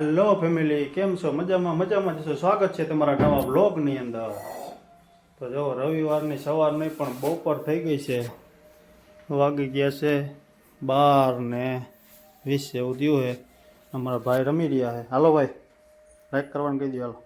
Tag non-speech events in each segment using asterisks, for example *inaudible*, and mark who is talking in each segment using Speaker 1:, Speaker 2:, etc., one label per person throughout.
Speaker 1: Hello family કેમ છો? મજામાં મજામાં જશો સ્વાગત છે તમારા નવા બ્લોગની અંદર. તો જો, રવિવારની સવાર નહીં પણ બપોર થઈ ગઈ છે. વાગી ગયા છે બાર ને વીસ એવું થયું છે. અમારા ભાઈ રમી રહ્યા છે. હાલો ભાઈ લાઈક કરવાનું કહી દો, હાલો.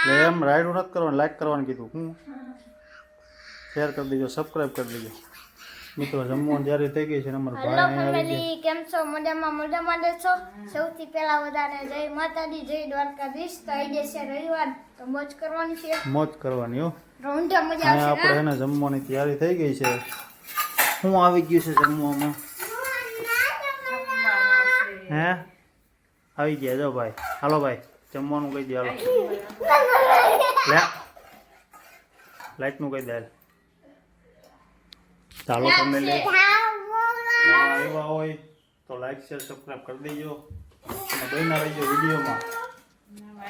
Speaker 1: એટલે એમ રાઈડું નથી કરવાનું લાઈક કરવાનું કીધું. હું શેર કરી દેજો સબસ્ક્રાઈબ કરી દેજો. મિત્રો જમવાનું જ્યારે થઈ ગઈ છે અમારા ભાઈ અહીંયા આવી ગયા.
Speaker 2: કેમ છો? મજામાં મજામાં છો? સૌથી પહેલા બધાને જય માતાજી જય દ્વારકાધીશ. તો આજે છે રવિવાર તો મોજ કરવાની છે.
Speaker 1: મોજ કરવાની હો.
Speaker 2: રોંઢા મજા આવશે
Speaker 1: આપણે એને જમવાની તૈયારી થઈ ગઈ છે. શું આવી ગયું છે જમવામાં? હે? આવી ગયા જો ભાઈ. હાલો ભાઈ જમવાનું કહી દે હાલો. *laughs* લે. લાઈટનું કહી દે હાલ. ચાલો તમે લે. આવ્યા હોય તો લાઈક શેર સબસ્ક્રાઈબ કરી દેજો. અને બહેના રહીજો વિડીયોમાં.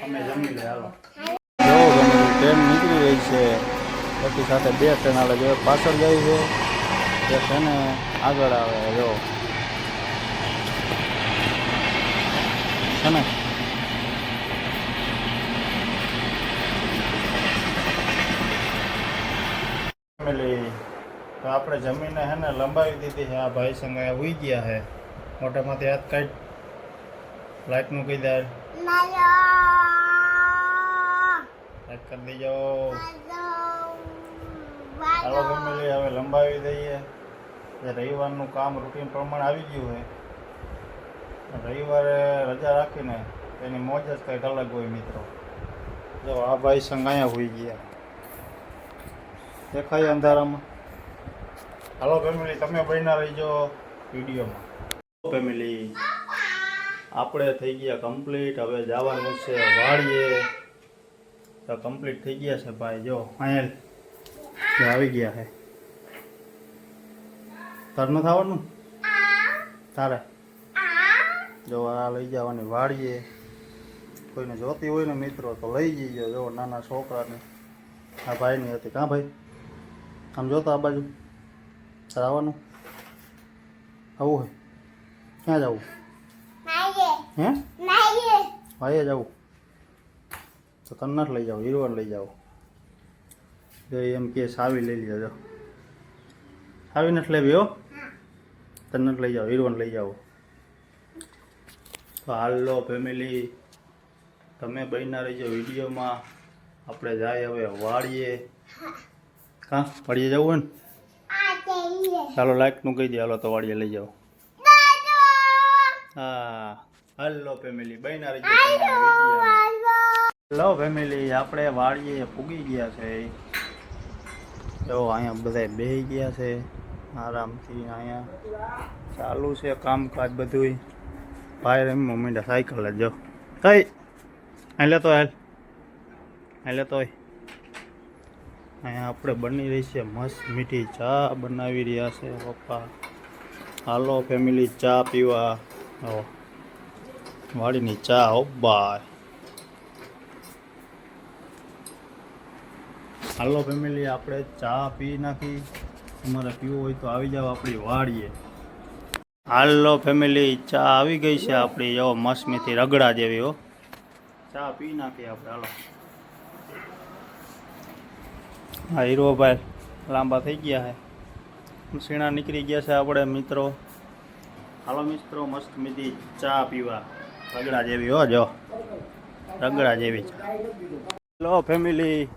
Speaker 1: અમે જમી લે હાલો. જો ટ્રેન નીકળી રહી છે. પછી સાથે બે ટ્રેન આવે છે. પાછળ જાય છે. એક છે આગળ આવે જો. છે ને? ફેમિલી તો આપણે જમીનને હે ને લંબાવી દીધી છે. આ ભાઈ સંગ અહીંયા ઉઈ ગયા છે. મોટામાંથી હાથ કાઢ. લાઈટનું કહી દે. લાઈટ કરી દેજો. હાલો ફેમિલી હવે લંબાવી દઈએ. જે રવિવારનું કામ રૂટીન પ્રમાણે આવી ગયું છે. રવિવારે રજા રાખીને એની મોજ જ કંઈક અલગ હોય મિત્રો. જો આ ભાઈ સંગ અહીંયા હોઈ ગયા. દેખાય અંધારામાં. હાલો ફેમિલી તમે બન્યા રહીજો વિડીયોમાં. ફેમિલી આપણે થઈ ગયા કમ્પ્લીટ હવે જવાનું છે વાડીએ. તો કમ્પ્લીટ થઈ ગયા છે ભાઈ. જો જો આવી ગયા છે. તાર નથી આવવાનું તારે? જો, આ લઈ જવાની વાડીએ. કોઈને જોતી હોય ને મિત્રો, તો લઈ જઈજો જો, નાના છોકરાને. આ ભાઈની હતી. કાં ભાઈ? આમ જોતા આ બાજુ? તારે આવવાનું આવું હોય. ક્યાં જવું? હે? ભાઈએ જવું. તો તને લઈ જાઓ હિરવર લઈ જાઓ. જો એમ કે સાવી લઈ લેજો સાવી નથી લેવી હો. તને લઈ જાઓ હિરવન લઈ જાઓ. તો હાલો ફેમિલી તમે બન્યા રહીજો વિડીયોમાં. આપણે જાય હવે વાળીએ કાં? વાળીએ જવું હોય ને? ચાલો લાઈકનું કહી દે. હાલો તો વાડીએ લઈ જાઓ. હા. હલો ફેમિલી વિડીયોમાં હેલો ફેમિલી આપણે વાડીએ પૂગી ગયા છે. જો અહીંયા બધા બેસી ગયા છે. આરામથી અહીંયા ચાલુ છે કામકાજ બધુંય. ભાઈ રમી મમ્મી સાયકલ જ જો. કઈ? અહીં લેતો હેલ. અહીં લેતો હોય. અહીંયા આપણે બની રહી છે મસ્ત મીઠી ચા બનાવી રહ્યા છે પપ્પા. હાલો ફેમિલી ચા પીવા. વાડીની ચા બાય. હાલો ફેમિલી આપણે ચા પી નાખી. તમારે પીવું હોય તો આવી જાઓ આપણી વાડીએ. હાલો ફેમિલી ચા આવી ગઈ છે આપણી. જો મીઠી રગડા જેવી, હો. ચા પી નાખી આપણે, હાલો. હા હીરોભાઈ લાંબા થઈ ગયા છે. સીણા નીકળી ગયા છે આપણે મિત્રો. હાલો મિત્રો મસ્ત મીઠી ચા પીવા. રગડા જેવી હો જો. રગડા જેવી ચા. હેલો ફેમિલી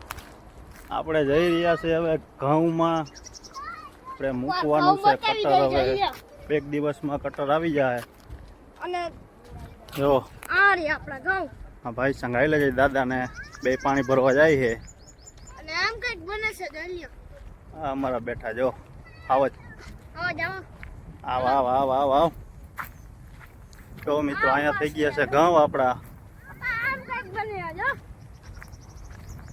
Speaker 1: આપણે જઈ રહ્યા છે હવે ઘઉંમાં. આપણે મૂકવાનું છે કટર હવે. એક દિવસમાં કટર આવી જાય.
Speaker 2: અને
Speaker 1: જો.
Speaker 2: આ રે આપણા ઘઉં.
Speaker 1: હા ભાઈ સંઘાઈ લે જાય દાદાને બે પાણી ભરવા જાય છે.
Speaker 2: બને છે દલિયો.
Speaker 1: આ અમારા બેઠા જો. આવો
Speaker 2: આવો
Speaker 1: આવ. આવ આવ આવ આવ જો મિત્રો અહીંયા થઈ ગયા છે ઘઉં આપણા.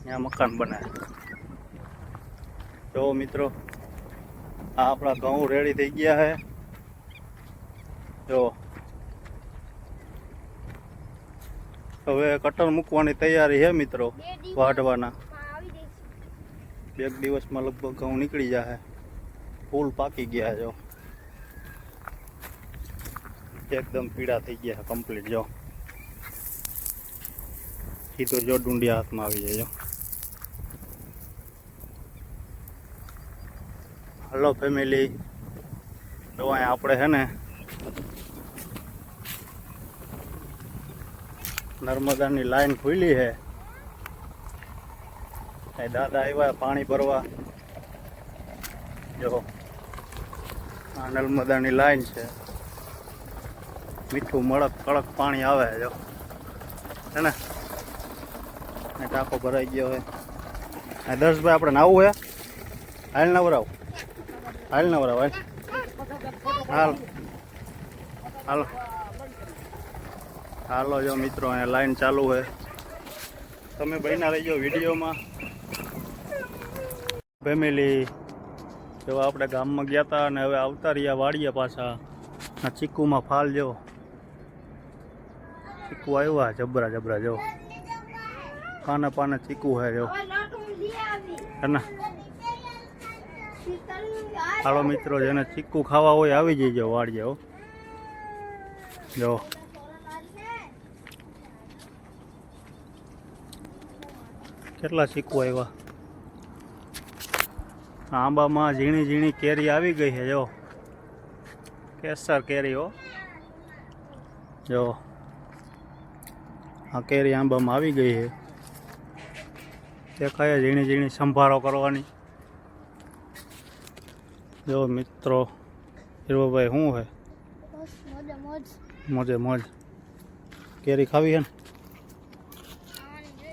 Speaker 1: ત્યાં મકાન બને જો મિત્રો આ આપણા ઘઉં રેડી થઈ ગયા છે. જો. હવે કટર મૂકવાની તૈયારી છે મિત્રો વાઢવાના. એક દિવસમાં લગભગ ઘઉં નીકળી જશે ફૂલ પાકી ગયા જો એકદમ પીળા થઈ ગયા છે કમ્પ્લીટ જો એ તો જો ડુંડિયા હાથમાં આવી જાય જો હલો ફેમિલી તો અહીંયા આપણે છે ને નર્મદાની લાઈન ખુલી છે એ દાદા આવ્યા, પાણી ભરવા. જો આ નર્મદાની લાઈન છે. મીઠું, મળક, કડક પાણી આવે, જો. હે ને? ટાંકો ભરાઈ ગયો હોય. આ દર્શભાઈ આપણે નાવું હે? હાલ નવરાવ. હાલ નવરાવ, હાલ. હાલ. હાલો. હાલો, જો મિત્રો, અહીંયા લાઈન ચાલુ છે તમે બહેના રહીજો વિડીયોમાં. ફેમિલી જેવા આપણે ગામમાં ગયા હતા અને હવે આવતા રહ્યા વાડીએ પાછા. આ ચીકુમાં ફાલ જો ચીકુ આવ્યા જબરા જબરા જો પાને પાને ચીકુ હે જો ને હાલો મિત્રો, જેને ચીકુ ખાવા હોય આવી જઈજો વાડીએ હો. જો. કેટલા ચીકુ આવ્યા? આંબામાં ઝીણી ઝીણી કેરી આવી ગઈ છે જો. કેસર કેરી હો. જો. આ કેરી આંબામાં આવી ગઈ છે. દેખાય ઝીણી ઝીણી સંભાળો કરવાની. જો મિત્રો હીરોભાઈ શું છે?
Speaker 2: મોજે મોજ.
Speaker 1: મોજે મોજ. કેરી ખાવી છે ને?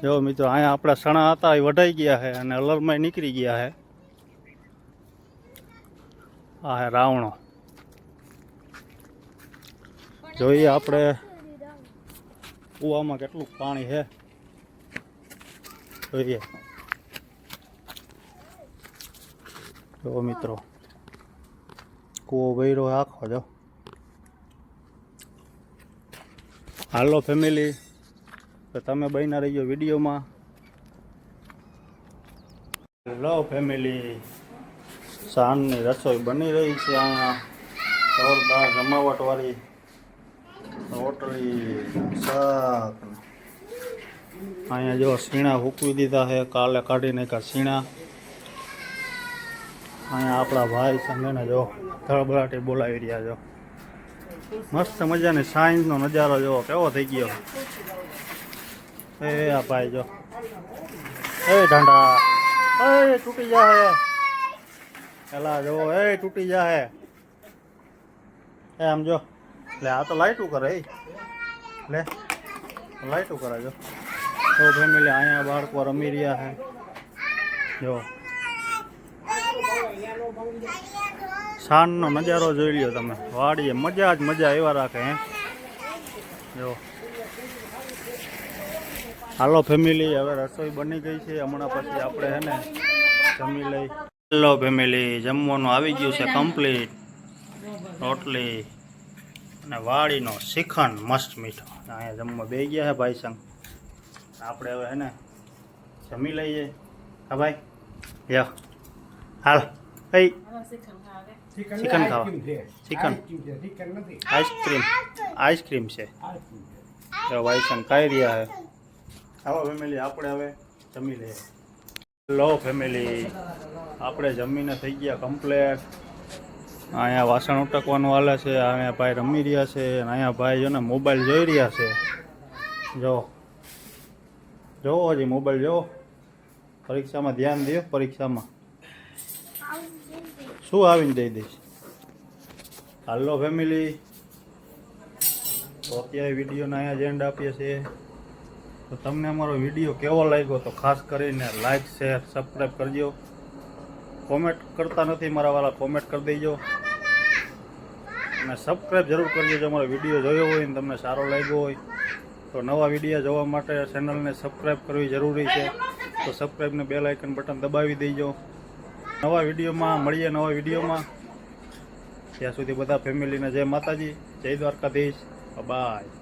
Speaker 1: જો મિત્રો અહીંયા આપણા સણા હતા એ વઢાઈ ગયા છે અને અલરમાં નીકળી ગયા છે. આ હે રાવણો. જોઈએ આપણે કૂવામાં કેટલું પાણી છે જોઈએ. જો મિત્રો. કૂવો ભર્યો આખો જો. હાલો ફેમિલી તો તમે બહીના રહીજો વિડીયોમાં. હેલો ફેમિલી સાંજની રસોઈ બની રહી છે અહીંયા જોરદાર જમાવટવાળી રોટલી, શાક. અહીંયા જો સીણા હૂકવી દીધા છે. કાલે કાઢી નાખ્યા સીણા અહીંયા આપણા ભાઈ સંગે ને જો ધડબડાટી બોલાવી રહ્યા જો. મસ્ત મજાની સાંજનો નજારો જો કેવો થઈ ગયો. એ આ ભાઈ જો. એ ઢાંડા એ તૂટી જાય પેલા જો એ તૂટી જાય એ આમ જો. લે, આ તો લાઈટું કરે એ લે, લાઈટું કરે જો. તો ફેમિલી અહીંયા બાળકો રમી રહ્યા હે જો. સાંજનો નજારો જોઈ લ્યો તમે. વાડીએ મજા જ મજા એવા રાખે, હે. જો. હાલો ફેમિલી, હવે રસોઈ બની ગઈ છે. હમણાં પછી આપણે, હે ને, જમી લઈ. હેલો ફેમિલી જમવાનું આવી ગયું છે કમ્પ્લીટ રોટલી અને વાડીનો શ્રીખંડ મસ્ત મીઠો. અહીંયા જમવા બે ગયા છે ભાઈ સંગ. આપણે હવે હે ને જમી લઈએ. હા ભાઈ? યો હાલ. કઈ ચિકન ખાવા. Chicken ice cream. આઈસ્ક્રીમ છે. ભાઈ સંગ ખાઈ રહ્યા છે. આવો ફેમિલી આપણે હવે જમી લઈએ. લો ફેમિલી આપણે જમીને થઈ ગયા કમ્પ્લેટ અહીંયા વાસણ ઉટકવાનું હાલે છે, અહીંયા ભાઈ રમી રહ્યા છે, અને અહીંયા ભાઈ જો ને મોબાઈલ જોઈ રહ્યા છે. જો. જોવો હજી મોબાઈલ જોવો પરીક્ષામાં ધ્યાન દો, પરીક્ષામાં. શું આવીને દઈ દઈશ? હાલો ફેમિલી તો અત્યારે વિડીયોને અહીંયા જ એન્ડ આપીએ છીએ. તો તમને અમારો વીડિયો કેવો લાગ્યો તો ખાસ કરીને લાઈક શેર સબસ્ક્રાઈબ કરજો. કોમેન્ટ કરતા નથી મારા વાળા કોમેન્ટ કરી દેજો. અને સબસ્ક્રાઈબ જરૂર કરજો જો અમારો વીડિયો જોયો હોય ને તમને સારો લાગ્યો હોય. તો નવા વીડિયો જોવા માટે ચેનલને સબસ્ક્રાઈબ કરવી જરૂરી છે. તો સબસ્ક્રાઈબને બેલ આઇકન બટન દબાવી દેજો. નવા વિડીયોમાં મળીએ નવા વિડીયોમાં. ત્યાં સુધી બધા ફેમિલીને જય માતાજી, જય દ્વારકાધીશ. બાય